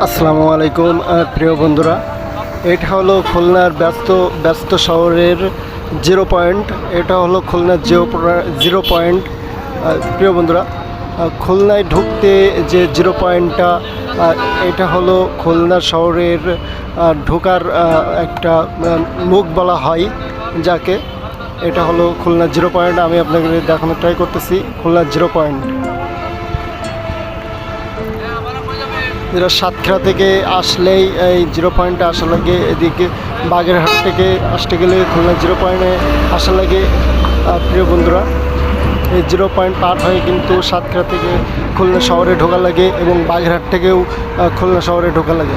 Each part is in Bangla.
আসসালামু আলাইকুম প্রিয় বন্ধুরা। এটা হলো খুলনার ব্যস্ত ব্যস্ত শহরের জিরো পয়েন্ট। এটা হলো খুলনার জিরো জিরো পয়েন্ট। প্রিয় বন্ধুরা খুলনায় ঢুকতে যে জিরো পয়েন্টটা এটা হলো খুলনা শহরের ঢোকার একটা মুখ বলা হয় যাকে। এটা হলো খুলনা জিরো পয়েন্ট। আমি আপনাকে দেখানোর ট্রাই করতেছি খুলনা জিরো পয়েন্ট। যেটা সাতক্ষীরা থেকে আসলেই এই জিরো পয়েন্টে আসা লাগে, এদিকে বাগেরহাট থেকে আসতে গেলে খুলনা জিরো পয়েন্টে আসা লাগে। প্রিয় বন্ধুরা, এই জিরো পয়েন্ট পার হয়ে কিন্তু সাতক্ষীরা থেকে খুলনা শহরে ঢোকা লাগে এবং বাগেরহাট থেকেও খুলনা শহরে ঢোকা লাগে।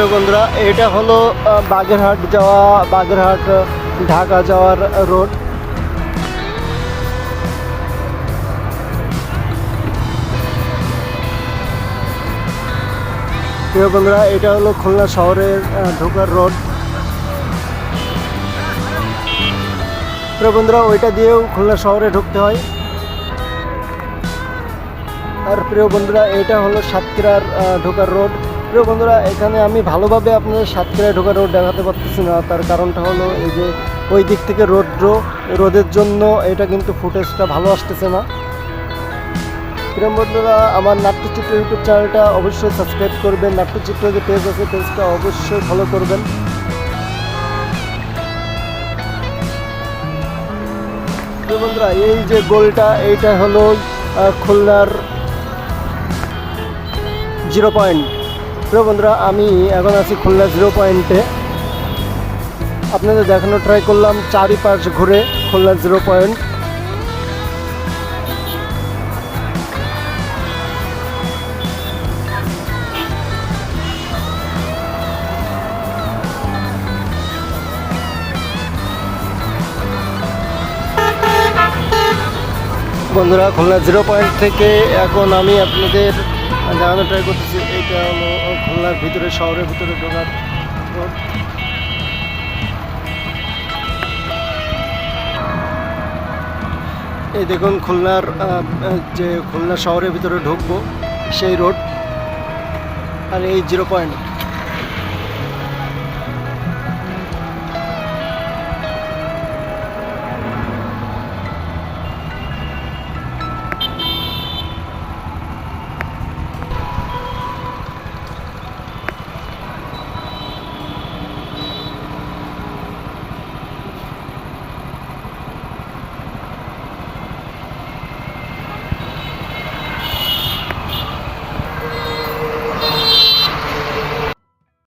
প্রিয় বন্ধুরা, এটা হলো বাগেরহাট যাওয়া, বাগেরহাট, ঢাকা যাওয়ার রোড। প্রিয় বন্ধুরা, এটা হলো খুলনা শহরের ঢোকার রোড। প্রিয় বন্ধুরা, ওইটা দিয়েও খুলনা শহরে ঢুকতে হয়। আর প্রিয় বন্ধুরা, এটা হলো সাতক্ষীরার ঢোকার রোড। প্রিয় বন্ধুরা, এখানে আমি ভালোভাবে আপনাদের সাতক্ষীরায় ঢোকা রোড দেখাতে পারতেছি না। তার কারণটা হলো এই যে ওই দিক থেকে রোদ্র রোদের জন্য এটা কিন্তু ফুটেজটা ভালো আসতেছে না। প্রিয় বন্ধুরা, আমার নাট্যচিত্র ইউটিউব চ্যানেলটা অবশ্যই সাবস্ক্রাইব করবেন। নাট্যচিত্র যে পেজ আছে পেজটা অবশ্যই ফলো করবেন। বন্ধুরা, এই যে গোলটা, এইটা হলো খুলনার জিরো পয়েন্ট প্রিয় বন্ধুরা, আমি এখন আছি খুলনা জিরো পয়েন্টে। আপনাদের দেখানো ট্রাই করলাম চারিপাশ ঘুরে খুলনা জিরো পয়েন্ট। বন্ধুরা, খুলনা জিরো পয়েন্ট থেকে এখন আমি আপনাদের দেখানো ট্রাই করতেছি, এইটা হলো খুলনার ভিতরে, শহরের ভিতরে ঢোকার রোড এই দেখুন খুলনার যে খুলনা শহরের ভিতরে ঢুকবো, সেই রোড। আর এই জিরো পয়েন্ট।